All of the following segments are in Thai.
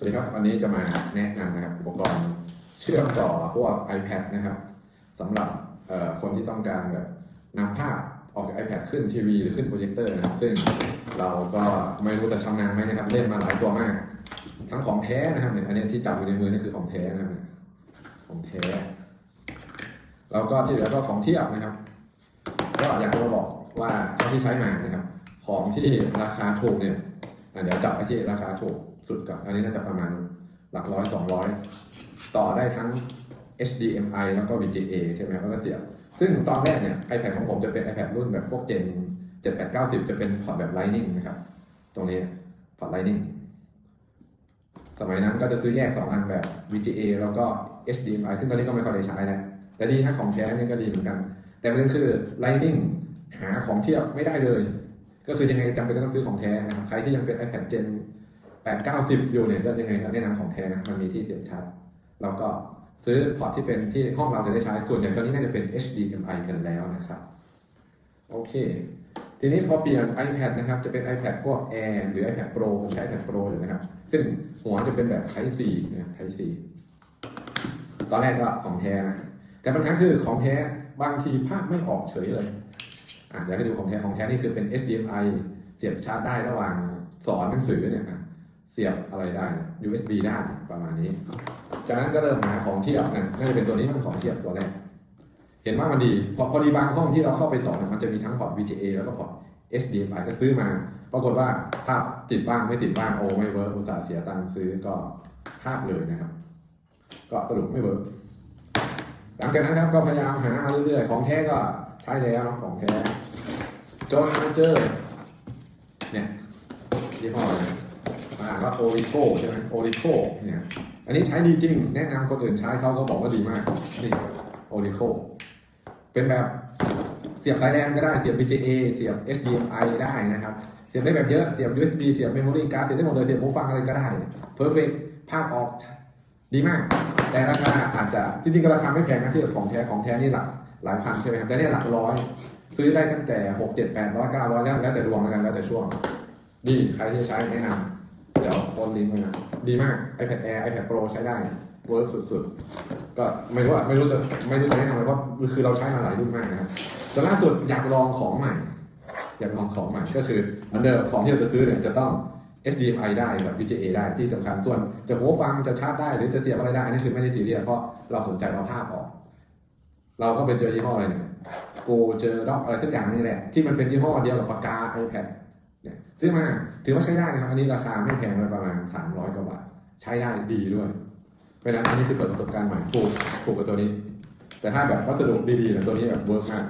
สวัสดีครับวันนี้จะมาแนะนำนะครับอุปกรณ์เชื่อมต่อพวก iPad นะครับสำหรับคนที่ต้องการแบบนำภาพออกจาก iPad ขึ้นทีวีหรือขึ้นโปรเจคเตอร์นะครับ ซึ่งเราก็ไม่รู้แต่ชำนาญไหมนะครับ เล่นมาหลายตัวมาก ทั้งของแท้นะครับเนี่ยอันนี้ที่จับอยู่ในมือนี่คือของแท้นะครับของแท้ แล้วก็ที่เหลือก็ของเทียบนะครับ ก็อยากจะมาบอกว่าเท่าที่ใช้มานะครับ ของที่ราคาถูกเนี่ย เดี๋ยวจับไปที่ราคาถูกสุดก่อนอันนี้น่าจะประมาณหลักร้อยสองร้อยต่อได้ทั้ง HDMI แล้วก็ VGA ใช่ไหมแล้วก็เสียบ ซึ่งตอนแรกเนี่ย iPad ของผมจะเป็น iPad รุ่นแบบพวก Gen 7 8 9 0 จะเป็นพอร์ตแบบ Lightning นะครับ ตรงนี้พอร์ต Lightning สมัยนั้นก็จะซื้อแยก 2 อันแบบ VGA แล้วก็ HDMI ซึ่งตอนนี้ก็ไม่ค่อยได้ใช้แล้วแต่ดีนะของแท้เนี่ยก็ดีเหมือนกัน แต่ประเด็นคือ Lightning หาของเทียบไม่ได้เลย ก็คือยังไงจำเป็นก็ต้องซื้อของแท้นะครับใครที่ยังเป็น iPad Gen 8 9 0อยู่เนี่ยก็ยังไงก็แนะนำของแท้นะมันมีที่เสียบชาร์จแล้วก็ซื้อพอร์ตที่เป็นที่ห้องเราจะได้ใช้ส่วนใหญ่ตอนนี้น่าจะเป็น HDMI กันแล้วนะครับโอเค ทีนี้พอเปลี่ยน iPad นะครับจะเป็น iPad พวก Air หรือ iPad Pro ผมใช้ iPad Pro อยู่นะครับ ซึ่งหัวจะเป็นแบบ Type C นะ Type C ตอนแรกก็ของแท้นะแต่ปัญหาคือของแท้บางทีภาพไม่ออกเฉยเลย อะเดี๋ยวให้ดูของแท้ของแท้นี่คือเป็น HDMI เสียบชาร์จได้ระหว่างสอนหนังสือเนี่ยอะเสียบอะไรได้ USB ได้ประมาณนี้ จากนั้นก็เริ่มหาของเทียบนั่นน่าจะเป็นตัวนี้มันของเทียบตัวแรก เห็นว่ามันดีพอพอดีบางห้องที่เราเข้าไปสอนเนี่ยมันจะมีทั้งพอร์ต VGA แล้วก็พอร์ต HDMI ก็ซื้อมา ปรากฏว่าภาพติดบ้างไม่ติดบ้างโอ้ไม่เวิร์กอุตส่าห์เสียตังค์ซื้อก็ภาพเลยนะครับ ก็สรุปไม่เวิร์กหลังจากนั้นครับก็พยายามหามาเรื่อยๆ ของแท้ก็ ใช้แล้วนะของแท้จนมาเจอเนี่ยยี่ห้ออะไรอ่านว่าโอริโกใช่ไหมโอริโกเนี่ยอันนี้ใช้ดีจริง แนะนำคนอื่นใช้เขาก็บอกว่าดีมากนี่โอริโ o เป็นแบบเสียบสายแดนก็ได้เสียบ VGA เสียบ HDMI ได้นะครับ เสียบได้แบบเยอะ เสียบ USB เสียบ memory card เสียบได้หมดเลย เสียบหูฟังอะไรก็ได้ perfect ภาพออกดีมาก แต่ราคาอาจจะจริงๆก็ราคาไม่แพงนะที่ของแท้ของแท้นี่หลัก หลายพันใช่ไหมครับแต่เนี่ยหลักร้อย ซื้อได้ตั้งแต่6 7 8 0 0 9 0 0แล้วแล้วแต่ดวงแล้วกันแล้วแต่ช่วงดีใครที่ใช้แนะนำเดี๋ยวโอนลิงก์ไว้นะดีมาก iPad Air iPad Pro ใช้ได้เวิร์กสุดๆ ก็ไม่รู้อะไม่รู้จะไม่รู้จะแนะนำอะไรเพราะคือเราใช้มาหลายรุ่นมากนะครับแต่ล่าสุดอยากลองของใหม่ อยากลองของใหม่ก็คือเหมือนเดิมของที่เราจะซื้อเนี่ยจะต้อง HDMI ได้แบบ VGA ได้ที่สำคัญส่วนจะหูฟังจะชาร์จได้หรือจะเสียบอะไรได้อันนี่คือไม่ได้ซีเรียสเพราะเราสนใจเอาภาพออก เราก็ไปเจอยี่ห้ออะไรเนี่ยโกเจอด็อกอะไรสักอย่างนี่แหละ ที่มันเป็นยี่ห้อเดียวกับปากกา iPad เนี่ยซื้อมาถือว่าใช้ได้นะครับ อันนี้ราคาไม่แพงเลยประมาณ 300 กว่าบาท ใช้ได้ดีด้วยเพราะฉะนั้นอันนี้คือเปิดประสบการณ์ใหม่ถูกถูกกับตัวนี้ แต่ถ้าแบบวัสดุดีๆเนี่ยตัวนี้แบบเวิร์กมาก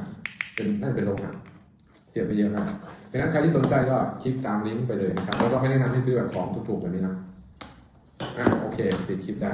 เป็นน่าจะเป็นโลหะเสียไปเยอะมากเพราะฉะนั้นใครที่สนใจก็คลิกตามลิงก์ไปเลยนะครับแล้วก็ไม่แนะนำให้ซื้อแบบของถูกๆแบบนี้นะอะโอเคปิดคลิปได้